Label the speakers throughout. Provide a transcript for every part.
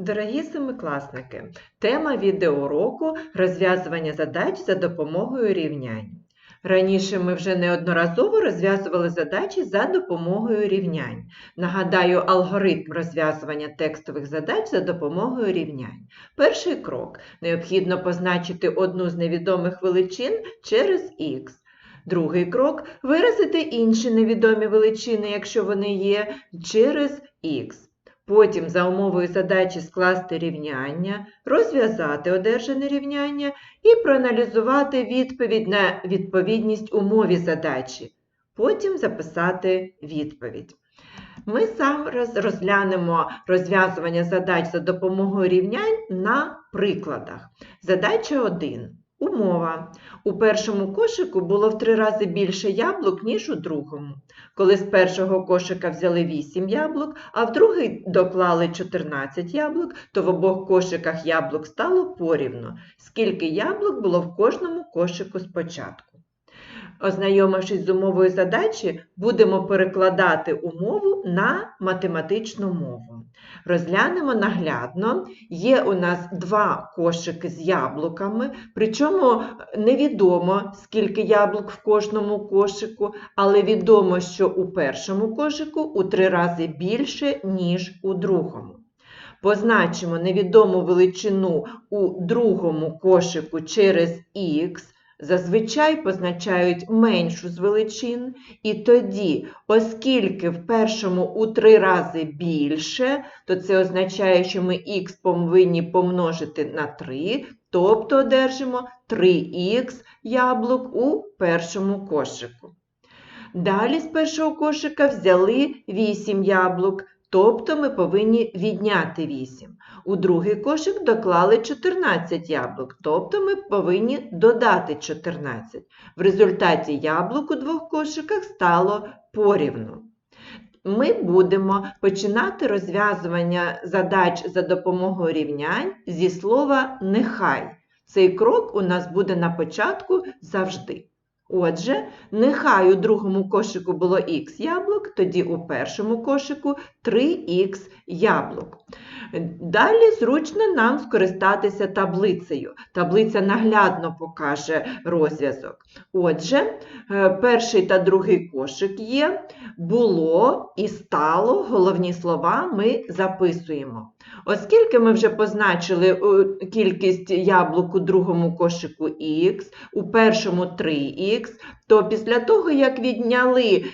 Speaker 1: Дорогі семикласники, тема відеоуроку розв'язування задач за допомогою рівнянь. Раніше ми вже неодноразово розв'язували задачі за допомогою рівнянь. Нагадаю алгоритм розв'язування текстових задач за допомогою рівнянь. Перший крок необхідно позначити одну з невідомих величин через х. Другий крок виразити інші невідомі величини, якщо вони є, через х. Потім за умовою задачі скласти рівняння, розв'язати одержане рівняння і проаналізувати відповідь на відповідність умові задачі. Потім записати відповідь. Ми сам роз- розглянемо розв'язування задач за допомогою рівнянь на прикладах. Задача 1. Умова. У першому кошику було в три рази більше яблук, ніж у другому. Коли з першого кошика взяли 8 яблук, а в другий доклали 14 яблук, то в обох кошиках яблук стало порівно. Скільки яблук було в кожному кошику спочатку. Ознайомившись з умовою задачі, будемо перекладати умову на математичну мову. Розглянемо наглядно. Є у нас два кошики з яблуками, причому невідомо, скільки яблук в кожному кошику, але відомо, що у першому кошику у три рази більше, ніж у другому. Позначимо невідому величину у другому кошику через х, зазвичай позначають меншу з величин, і тоді, оскільки в першому у три рази більше, то це означає, що ми х повинні помножити на 3, тобто одержимо 3х яблук у першому кошику. Далі з першого кошика взяли 8 яблук, тобто ми повинні відняти 8. У другий кошик доклали 14 яблук, тобто ми повинні додати 14. В результаті яблук у двох кошиках стало порівну. Ми будемо починати розв'язування задач за допомогою рівнянь зі слова нехай. Цей крок у нас буде на початку завжди. Отже, нехай у другому кошику було х яблук, тоді у першому кошику 3х яблук. Далі зручно нам скористатися таблицею. Таблиця наглядно покаже розв'язок. Отже, е, перший та другий кошик є, було і стало, головні слова ми записуємо. Оскільки ми вже позначили е, кількість яблук у другому кошику х, у першому 3х, то після того, як відняли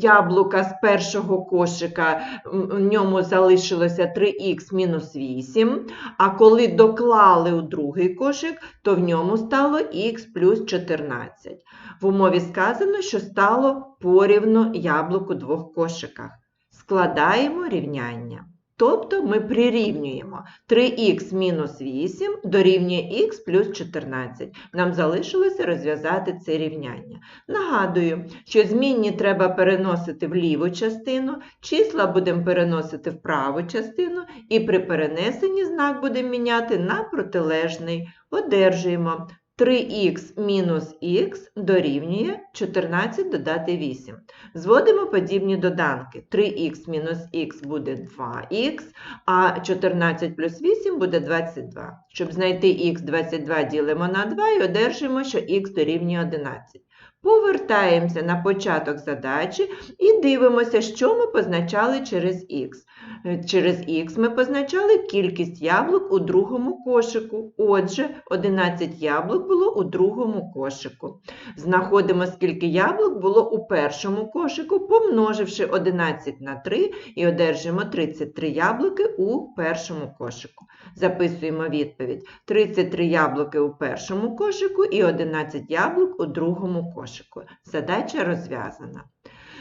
Speaker 1: яблука з першого кошика, в ньому залишилося 3х мінус 8, а коли доклали у другий кошик, то в ньому стало х плюс 14. В умові сказано, що стало порівно яблук у двох кошиках. Складаємо рівняння. Тобто ми прирівнюємо 3х мінус 8 дорівнює х плюс 14. Нам залишилося розв'язати це рівняння. Нагадую, що змінні треба переносити в ліву частину, числа будемо переносити в праву частину, і при перенесенні знак будемо міняти на протилежний. Одержуємо 3х мінус х дорівнює 14 додати 8. Зводимо подібні доданки. 3х мінус х буде 2х, а 14 плюс 8 буде 22. Щоб знайти х 22 ділимо на 2 і одержимо, що х дорівнює 11. Повертаємося на початок задачі і дивимося, що ми позначали через х. Е, Через х ми позначали кількість яблук у другому кошику. Отже, 11 яблук було у другому кошику. Знаходимо, скільки яблук було у першому кошику, помноживши 11 на 3 і одержимо 33 яблуки у першому кошику. Записуємо відповідь. 33 яблуки у першому кошику і 11 яблук у другому кошику. Задача розв'язана.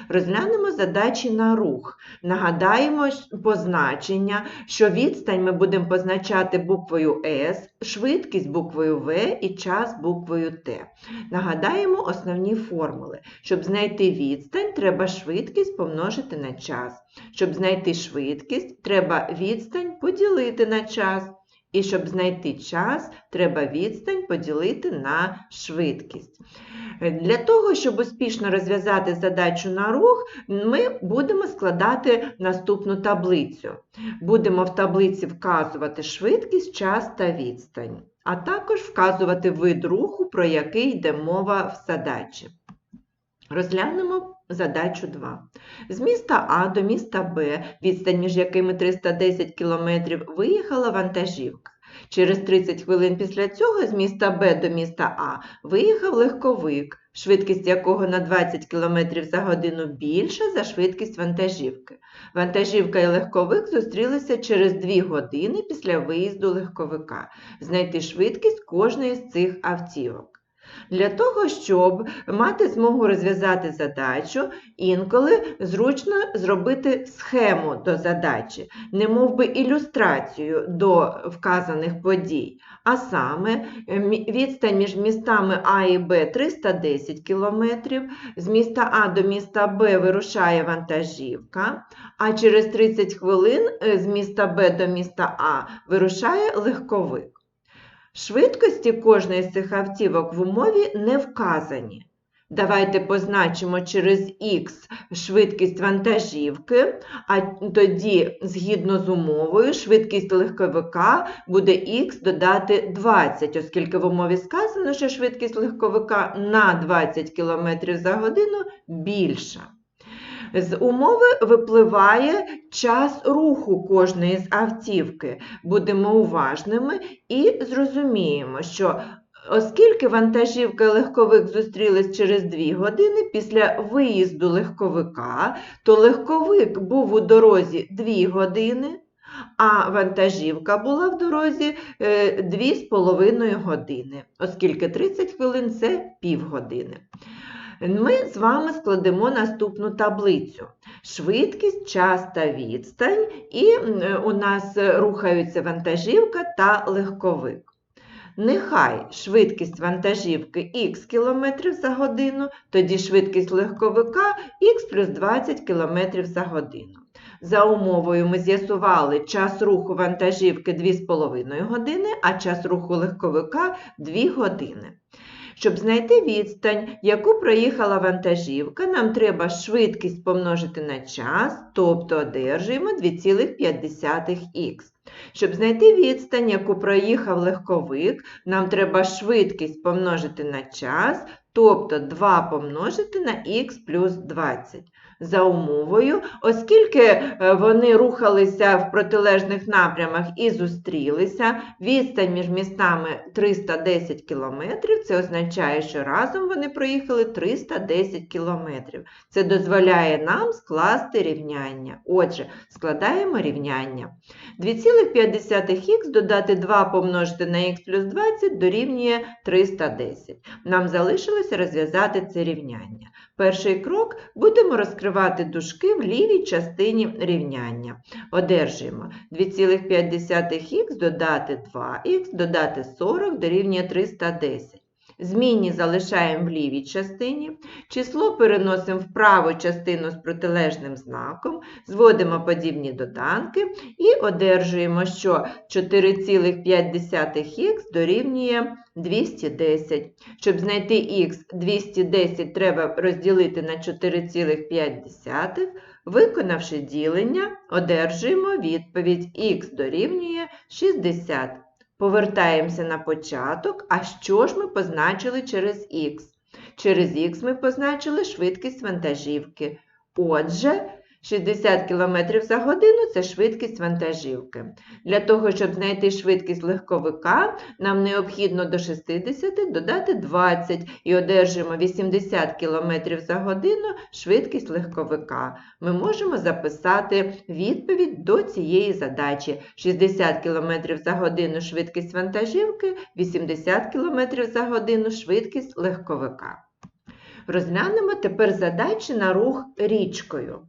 Speaker 1: Розглянемо задачі на рух. Нагадаємо позначення, що відстань ми будемо позначати буквою S, швидкість буквою V і час буквою T. Нагадаємо основні формули. Щоб знайти відстань, треба швидкість помножити на час. Щоб знайти швидкість, треба відстань поділити на час. І щоб знайти час, треба відстань поділити на швидкість. Для того, щоб успішно розв'язати задачу на рух, ми будемо складати наступну таблицю. Будемо в таблиці вказувати швидкість, час та відстань, а також вказувати вид руху, про який йде мова в задачі. Розглянемо задачу 2. З міста А до міста Б, відстань між якими 310 км, виїхала вантажівка. Через 30 хвилин після цього з міста Б до міста А виїхав легковик, швидкість якого на 20 км за годину більша за швидкість вантажівки. Вантажівка і легковик зустрілися через 2 години після виїзду легковика. Знайти швидкість кожної з цих автівок. Для того, щоб мати змогу розв'язати задачу, інколи зручно зробити схему до задачі, не би ілюстрацію до вказаних подій. А саме відстань між містами А і Б 310 км, з міста А до міста Б вирушає вантажівка, а через 30 хвилин е, з міста Б до міста А вирушає легковик. Швидкості кожної з цих автівок в умові не вказані. Давайте позначимо через Х швидкість вантажівки, а тоді, згідно з умовою, швидкість легковика буде Х додати 20, оскільки в умові сказано, що швидкість легковика на 20 км за годину більша. З умови випливає час руху кожної з автівки. Будемо уважними і зрозуміємо, що оскільки вантажівка легковик зустрілись через 2 години після виїзду легковика, то легковик був у дорозі 2 години, а вантажівка була в дорозі 2,5 години, оскільки 30 хвилин це півгодини. Ми з вами складемо наступну таблицю. Швидкість, час та відстань, і у нас рухаються вантажівка та легковик. Нехай швидкість вантажівки х км за годину, тоді швидкість легковика х плюс 20 км за годину. За умовою ми з'ясували час руху вантажівки 2,5 години, а час руху легковика 2 години. Щоб знайти відстань, яку проїхала вантажівка, нам треба швидкість помножити на час, тобто одержуємо 2,5х. Щоб знайти відстань, яку проїхав легковик, нам треба швидкість помножити на час, тобто 2 помножити на х плюс 20. За умовою, оскільки е, вони рухалися в протилежних напрямах і зустрілися, відстань між містами 310 км, це означає, що разом вони проїхали 310 км. Це дозволяє нам скласти рівняння. Отже, складаємо рівняння. 2,5х додати 2 помножити на х плюс 20 дорівнює 310. Нам залишилося розв'язати це рівняння. Перший крок будемо розкривати дужки в лівій частині рівняння. Одержуємо 2,5х додати 2х додати 40 дорівнює 310. Змінні залишаємо в лівій частині, число переносимо в праву частину з протилежним знаком, зводимо подібні доданки і одержуємо, що 4,5х дорівнює 210. Щоб знайти х 210 треба розділити на 4,5. Виконавши ділення, одержуємо відповідь х дорівнює 60. Повертаємося на початок, а що ж ми позначили через х? Через х ми позначили швидкість вантажівки. Отже, 60 км за годину це швидкість вантажівки. Для того, щоб знайти швидкість легковика, нам необхідно до 60 додати 20 і одержуємо 80 км за годину швидкість легковика. Ми можемо записати відповідь до цієї задачі. 60 км за годину швидкість вантажівки, 80 км за годину швидкість легковика. Розглянемо тепер задачі на рух річкою.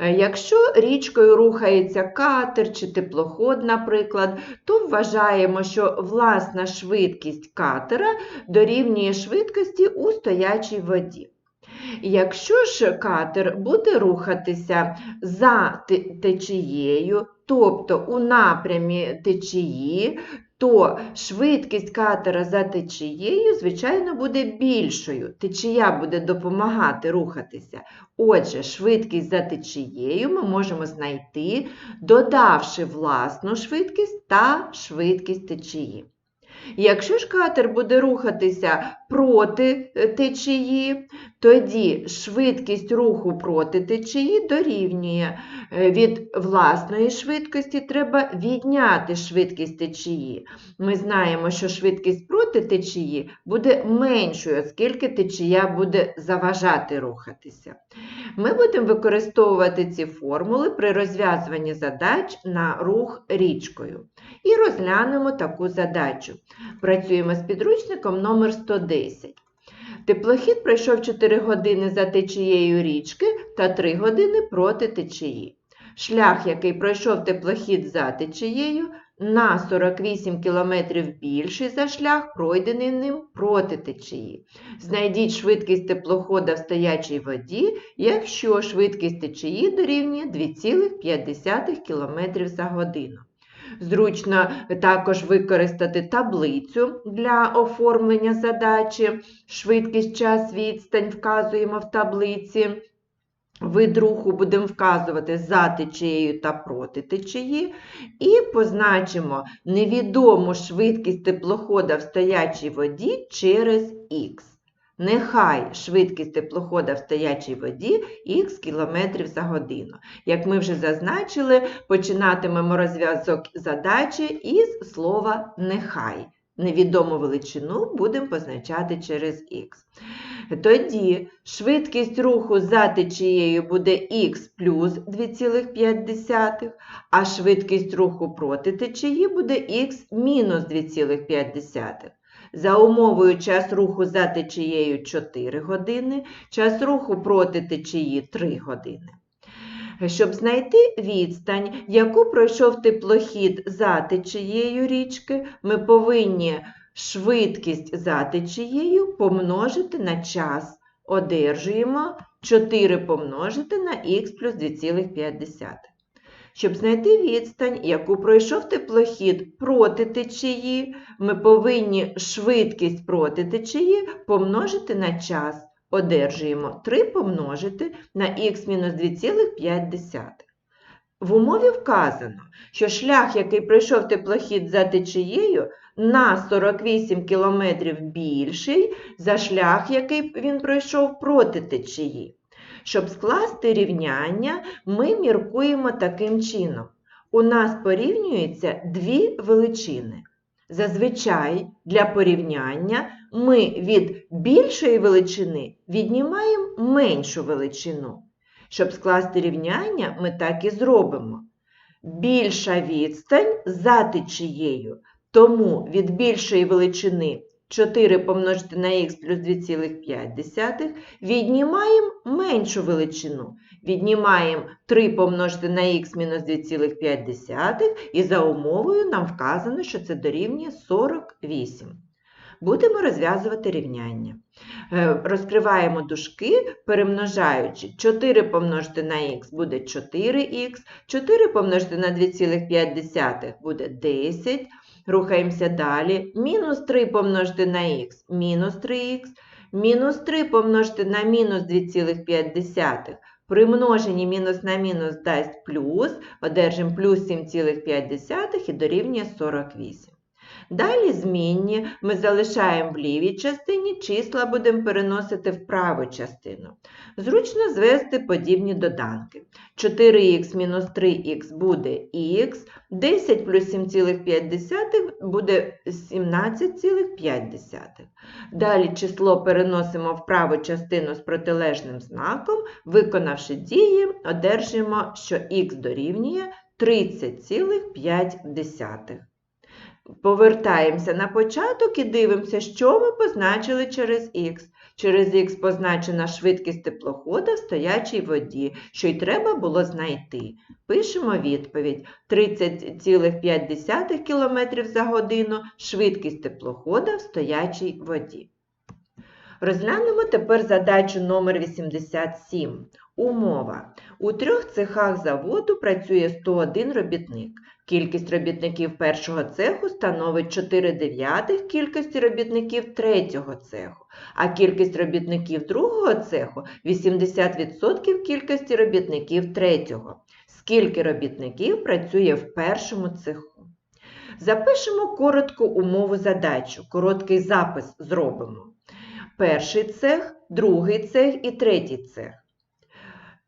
Speaker 1: Е, Якщо річкою рухається катер чи теплоход, наприклад, то вважаємо, що власна швидкість катера дорівнює швидкості у стоячій воді. Якщо ж катер буде рухатися за течією тобто у напрямі течії, то швидкість катера за течією, звичайно, буде більшою. Течія буде допомагати рухатися. Отже, швидкість за течією ми можемо знайти, додавши власну швидкість та швидкість течії. Якщо ж катер буде рухатися проти е, течії, тоді швидкість руху проти течії дорівнює е, від власної швидкості треба відняти швидкість течії. Ми знаємо, що швидкість проти течії буде меншою, оскільки течія буде заважати рухатися. Ми будемо використовувати ці формули при розв'язуванні задач на рух річкою. І розглянемо таку задачу. Працюємо з підручником номер 110. Теплохід пройшов 4 години за течією річки та 3 години проти течії. Шлях, який пройшов теплохід за течією, на 48 км більший за шлях, пройдений ним проти течії. Знайдіть швидкість теплохода в стоячій воді, якщо швидкість течії дорівнює 2,5 км за годину. Зручно також використати таблицю для оформлення задачі. Швидкість, час, відстань вказуємо в таблиці. Вид руху будемо вказувати за течією та проти течії. І позначимо невідому швидкість теплохода в стоячій воді через х. Нехай швидкість теплохода в стоячій воді х км за годину. Як ми вже зазначили, починатимемо розв'язок задачі із слова нехай. Невідому величину будемо позначати через х. Тоді швидкість руху за течією буде х плюс 2,5, а швидкість руху проти течії буде х мінус 2,5. За умовою час руху за течією 4 години, час руху проти течії 3 години. Щоб знайти відстань, яку пройшов теплохід за течією річки, ми повинні швидкість за течією помножити на час. Одержуємо 4 помножити на х плюс 2,5. Щоб знайти відстань, яку пройшов теплохід проти течії, ми повинні швидкість проти течії помножити на час. Одержуємо 3 помножити на х мінус 2,5. В умові вказано, що шлях, який пройшов теплохід за течією, на 48 км більший за шлях, який він пройшов проти течії. Щоб скласти рівняння, ми міркуємо таким чином. У нас порівнюються дві величини. Зазвичай для порівняння ми від більшої величини віднімаємо меншу величину. Щоб скласти рівняння, ми так і зробимо. Більша відстань за течією, тому від більшої величини 4 помножити на х плюс 2,5, віднімаємо меншу величину. Віднімаємо 3 помножити на х мінус 2,5 і за умовою нам вказано, що це дорівнює 48. Будемо розв'язувати рівняння. Е, Розкриваємо дужки, перемножаючи 4 помножити на х буде 4х, 4 помножити на 2,5 буде 10. Рухаємося далі. Мінус 3 помножити на х мінус 3х, мінус 3 помножити на мінус 2,5. При множенні мінус на мінус дасть плюс, одержимо плюс 7,5 і дорівнює 48. Далі змінні ми залишаємо в лівій частині, числа будемо переносити в праву частину. Зручно звести подібні доданки. 4х мінус 3х буде х, 10 плюс 7,5 буде 17,5. Далі число переносимо в праву частину з протилежним знаком, виконавши дії, одержимо, що х дорівнює 30,5. Повертаємося на початок і дивимося, що ми позначили через х. Через х позначена швидкість теплохода в стоячій воді, що й треба було знайти. Пишемо відповідь: 30,5 км за годину швидкість теплохода в стоячій воді. Розглянемо тепер задачу номер 87. Умова. У трьох цехах заводу працює 101 робітник. Кількість робітників першого цеху становить 4 дев'ятих кількості робітників третього цеху, а кількість робітників другого цеху 80% кількості робітників третього. Скільки робітників працює в першому цеху? Запишемо коротку умову задачу, короткий запис зробимо. Перший цех, другий цех і третій цех.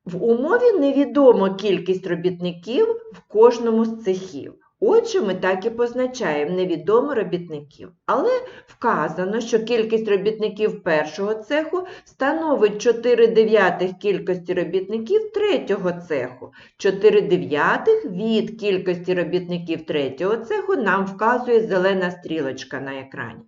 Speaker 1: В умові невідомо кількість робітників в кожному з цехів. Отже, ми так і позначаємо невідомо робітників. Але вказано, що кількість робітників першого цеху становить 4 дев'ятих кількості робітників третього цеху. 4 дев'ятих від кількості робітників третього цеху нам вказує зелена стрілочка на екрані.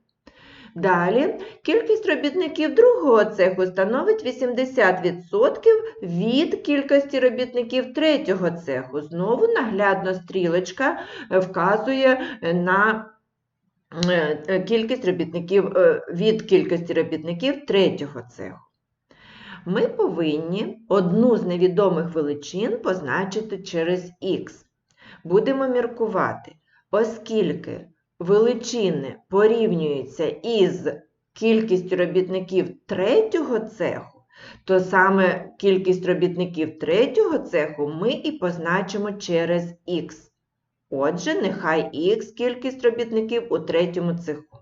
Speaker 1: Далі кількість робітників другого цеху становить 80% від кількості робітників третього цеху. Знову наглядно стрілочка е, вказує на е, кількість робітників е, від кількості робітників третього цеху. Ми повинні одну з невідомих величин позначити через х. Будемо міркувати, оскільки величини порівнюються із кількістю робітників третього цеху, то саме кількість робітників третього цеху ми і позначимо через х. Отже, нехай х кількість робітників у третьому цеху.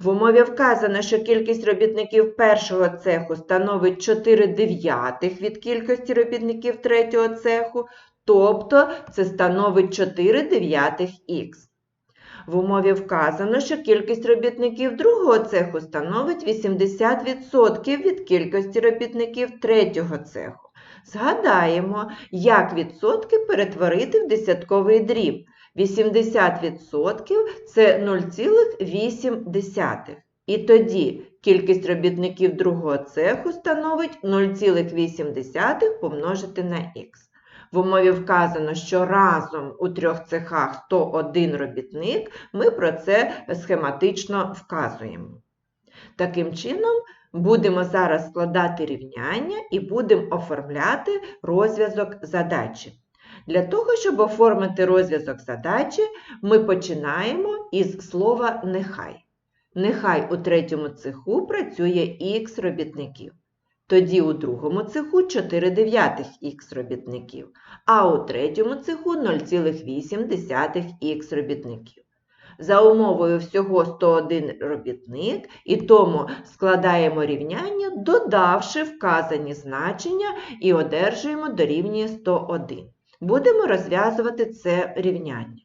Speaker 1: В умові вказано, що кількість робітників першого цеху становить 4 дев'ятих від кількості робітників третього цеху, тобто це становить 4 дев'ятих х. В умові вказано, що кількість робітників другого цеху становить 80% від кількості робітників третього цеху. Згадаємо, як відсотки перетворити в десятковий дріб. 80% це 0,8. І тоді кількість робітників другого цеху становить 0,8 помножити на х. В умові вказано, що разом у трьох цехах 101 робітник, ми про це схематично вказуємо. Таким чином, будемо зараз складати рівняння і будемо оформляти розв'язок задачі. Для того, щоб оформити розв'язок задачі, ми починаємо із слова нехай. Нехай у третьому цеху працює х робітників. Тоді у другому цеху 4 дев'ятих х робітників, а у третьому цеху 0,8 х робітників. За умовою всього 101 робітник, і тому складаємо рівняння, додавши вказані значення і одержуємо дорівнює 101. Будемо розв'язувати це рівняння.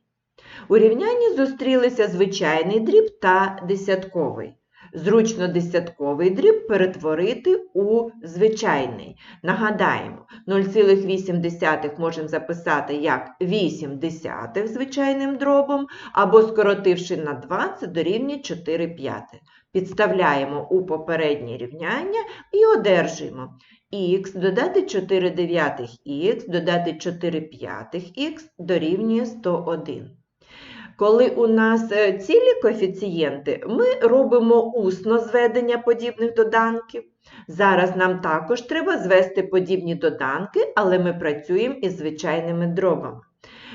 Speaker 1: У рівнянні зустрілися звичайний дріб та десятковий. Зручно десятковий дріб перетворити у звичайний. Нагадаємо, 0,8 можемо записати як 8 десятих звичайним дробом, або скоротивши на 2, це дорівнює 4 п'ятих. Підставляємо у попереднє рівняння і одержуємо х додати 4 дев'ятих х додати 4 п'ятих х дорівнює 101. Коли у нас е, цілі коефіцієнти, ми робимо усно зведення подібних доданків. Зараз нам також треба звести подібні доданки, але ми працюємо із звичайними дробами.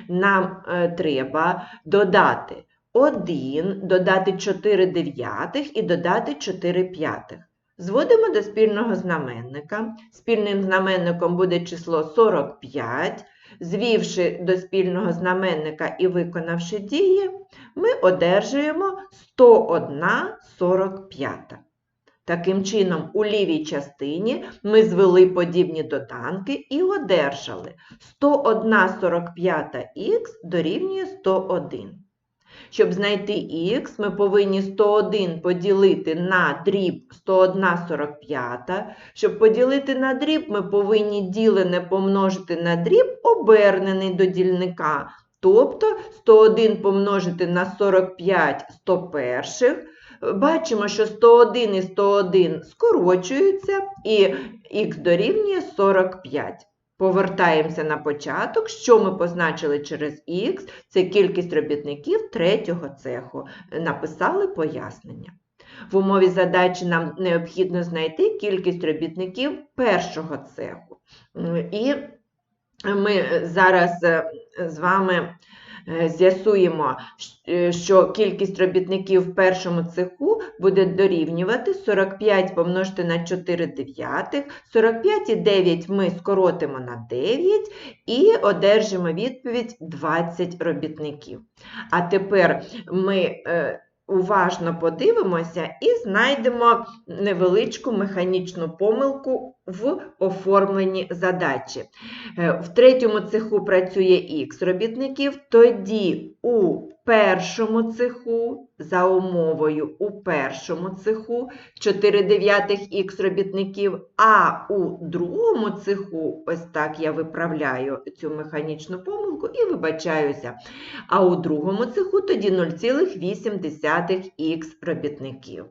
Speaker 1: Нам е, треба додати 1, додати 4 дев'ятих і додати 4 п'ятих. Зводимо до спільного знаменника. Спільним знаменником буде число 45. Звівши до спільного знаменника і виконавши дії, ми одержуємо 101,45. Таким чином, у лівій частині ми звели подібні доданки і одержали 101,45х дорівнює 101. Щоб знайти х, ми повинні 101 поділити на дріб 101,45. Щоб поділити на дріб, ми повинні ділене помножити на дріб, обернений до дільника. Тобто 101 помножити на 45 101. Бачимо, що 101 і 101 скорочуються, і х дорівнює 45. Повертаємося на початок. Що ми позначили через х? Це кількість робітників третього цеху. Написали пояснення. В умові задачі нам необхідно знайти кількість робітників першого цеху. І ми зараз з вами з'ясуємо, е, що кількість робітників в першому цеху буде дорівнювати 45 помножити на 4 дев'ятих, 45 і 9 ми скоротимо на 9 і одержимо відповідь 20 робітників. А тепер ми е, уважно подивимося і знайдемо невеличку механічну помилку в оформленні задачі. Е, В третьому цеху працює х робітників, тоді у першому цеху, за умовою у першому цеху 4 дев'ятих х робітників, а у другому цеху, ось так я виправляю цю механічну помилку і вибачаюся, а у другому цеху тоді 0,8 х робітників.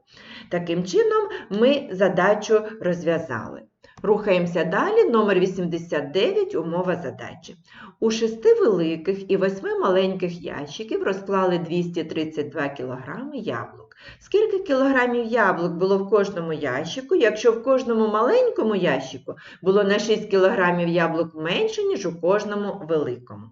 Speaker 1: Таким чином, ми задачу розв'язали. Рухаємося далі. Номер 89. Умова задачі. У шести великих і восьми маленьких ящиків розклали 232 кг яблук. Скільки кілограмів яблук було в кожному ящику, якщо в кожному маленькому ящику було на 6 кілограмів яблук менше, ніж у кожному великому?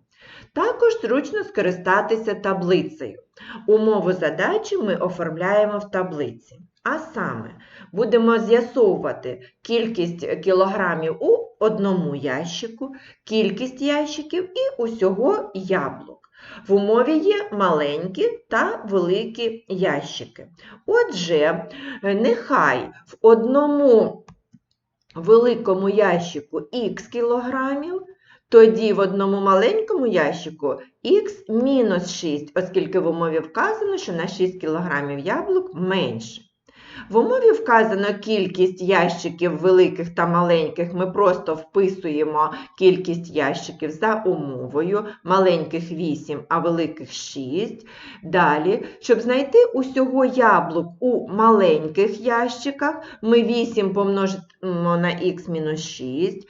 Speaker 1: Також зручно скористатися таблицею. Умову задачі ми оформляємо в таблиці. А саме, будемо з'ясовувати кількість кілограмів у одному ящику, кількість ящиків і усього яблук. В умові є маленькі та великі ящики. Отже, нехай в одному великому ящику х кілограмів, тоді в одному маленькому ящику х мінус 6, оскільки в умові вказано, що на 6 кілограмів яблук менше. В умові вказано кількість ящиків великих та маленьких, ми просто вписуємо кількість ящиків за умовою, маленьких 8, а великих 6. Далі, щоб знайти усього яблук у маленьких ящиках, ми 8 помножимо на х мінус 6.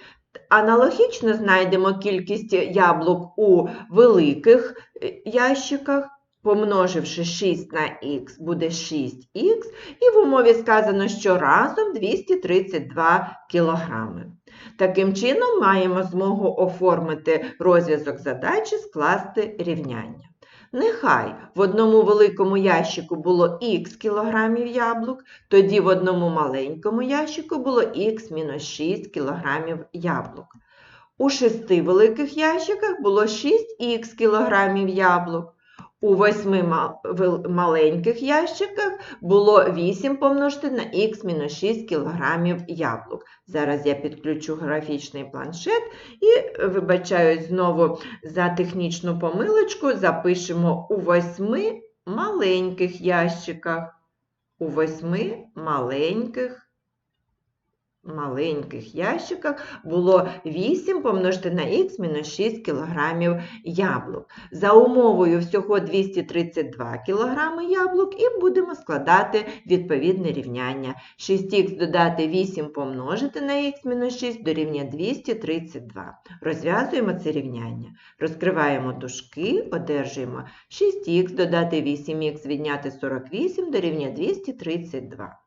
Speaker 1: Аналогічно знайдемо кількість яблук у великих е, ящиках. Помноживши 6 на х, буде 6х, і в умові сказано, що разом 232 кілограми. Таким чином, маємо змогу оформити розв'язок задачі, скласти рівняння. Нехай в одному великому ящику було х кілограмів яблук, тоді в одному маленькому ящику було х мінус 6 кілограмів яблук. У шести великих ящиках було 6х кілограмів яблук. У восьми маленьких ящиках було 8 помножити на х мінус 6 кг яблук. Зараз я підключу графічний планшет і вибачаюсь знову за технічну помилочку. Запишемо у восьми маленьких ящиках. У восьми маленьких маленьких ящиках було 8 помножити на х мінус 6 кг яблук. За умовою всього 232 кг яблук і будемо складати відповідне рівняння. 6х додати 8 помножити на х мінус 6 дорівнює 232. Розв'язуємо це рівняння. Розкриваємо дужки, одержуємо 6х додати 8х відняти 48 дорівнює 232.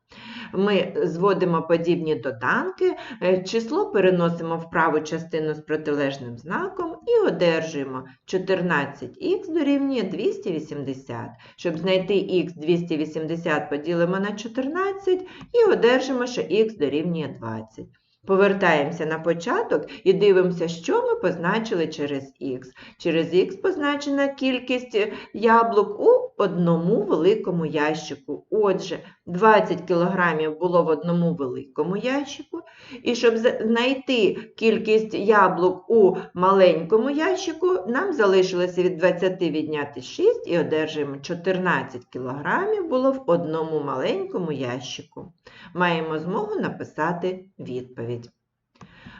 Speaker 1: Ми зводимо подібні доданки, е, число переносимо в праву частину з протилежним знаком і одержуємо 14х дорівнює 280. Щоб знайти х 280 поділимо на 14 і одержимо, що х дорівнює 20. Повертаємося на початок і дивимося, що ми позначили через х. Через х позначена кількість яблук у одному великому ящику. Отже, 20 кг було в одному великому ящику. І щоб знайти кількість яблук у маленькому ящику, нам залишилося від 20 відняти 6 і одержуємо 14 кг було в одному маленькому ящику. Маємо змогу написати відповідь.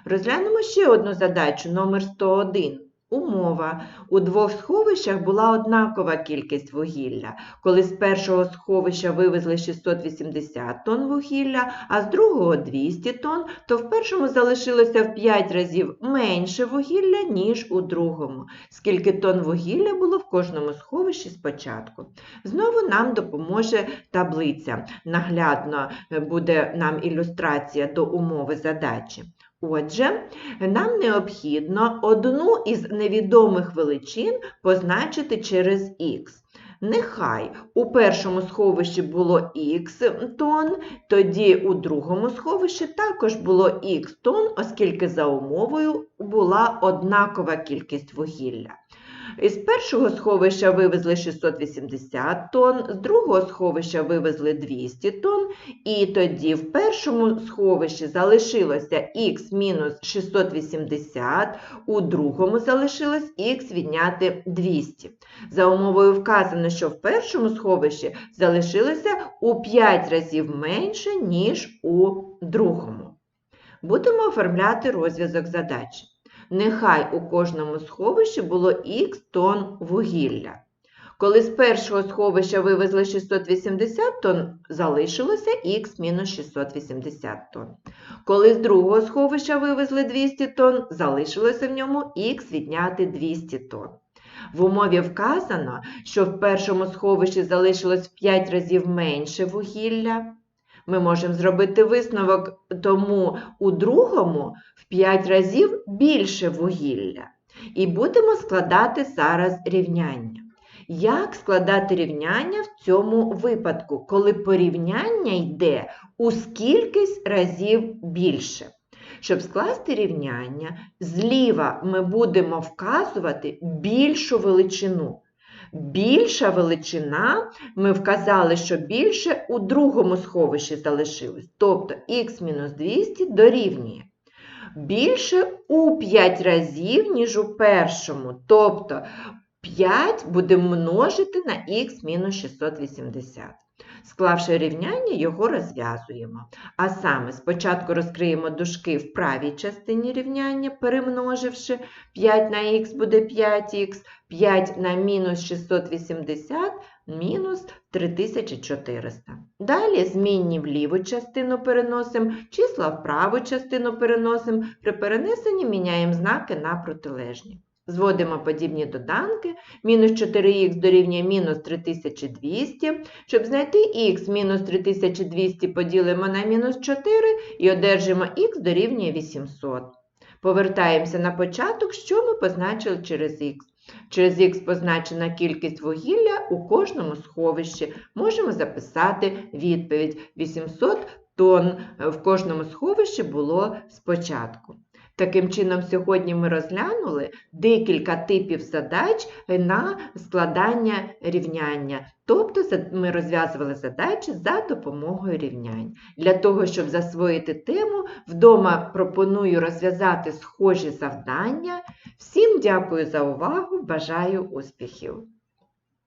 Speaker 1: Розглянемо ще одну задачу, номер 101. Умова. У двох сховищах була однакова кількість вугілля. Коли з першого сховища вивезли 680 тонн вугілля, а з другого 200 тонн, то в першому залишилося в 5 разів менше вугілля, ніж у другому. Скільки тонн вугілля було в кожному сховищі спочатку. Знову нам допоможе таблиця. Наглядно е, буде нам ілюстрація до умови задачі. Отже, нам необхідно одну із невідомих величин позначити через х. Нехай у першому сховищі було х тонн, тоді у другому сховищі також було х тонн, оскільки за умовою була однакова кількість вугілля. Із першого сховища вивезли 680 тонн, з другого сховища вивезли 200 тонн, і тоді в першому сховищі залишилося х мінус 680, у другому залишилось х відняти 200. За умовою вказано, що в першому сховищі залишилося у 5 разів менше, ніж у другому. Будемо оформляти розв'язок задачі. Нехай у кожному сховищі було х тонн вугілля. Коли з першого сховища вивезли 680 тонн, залишилося х мінус 680 тонн. Коли з другого сховища вивезли 200 тонн, залишилося в ньому х відняти 200 тонн. В умові вказано, що в першому сховищі залишилось в 5 разів менше вугілля. Ми можемо зробити висновок, тому у другому 5 разів більше вугілля. І будемо складати зараз рівняння. Як складати рівняння в цьому випадку, коли порівняння йде у скількись разів більше? Щоб скласти рівняння, зліва ми будемо вказувати більшу величину. Більша величина, ми вказали, що більше у другому сховищі залишилось, тобто х-200 дорівнює. Більше у 5 разів, ніж у першому, тобто 5 будемо множити на х-680. Склавши рівняння, його розв'язуємо. А саме спочатку розкриємо дужки в правій частині рівняння, перемноживши 5 на х буде 5х, 5 на мінус 680 мінус 3400. Далі змінні в ліву частину переносимо, числа в праву частину переносимо, при перенесенні міняємо знаки на протилежні. Зводимо подібні доданки. Мінус 4х дорівнює мінус 3200. Щоб знайти х мінус 3200 поділимо на мінус 4 і одержимо х дорівнює 800. Повертаємося на початок, що ми позначили через х. Через х позначена кількість вугілля у кожному сховищі. Можемо записати відповідь 800 тонн в кожному сховищі було спочатку. Таким чином, сьогодні ми розглянули декілька типів задач на складання рівняння. Тобто ми розв'язували задачі за допомогою рівнянь. Для того, щоб засвоїти тему, вдома пропоную розв'язати схожі завдання. Всім дякую за увагу, бажаю успіхів!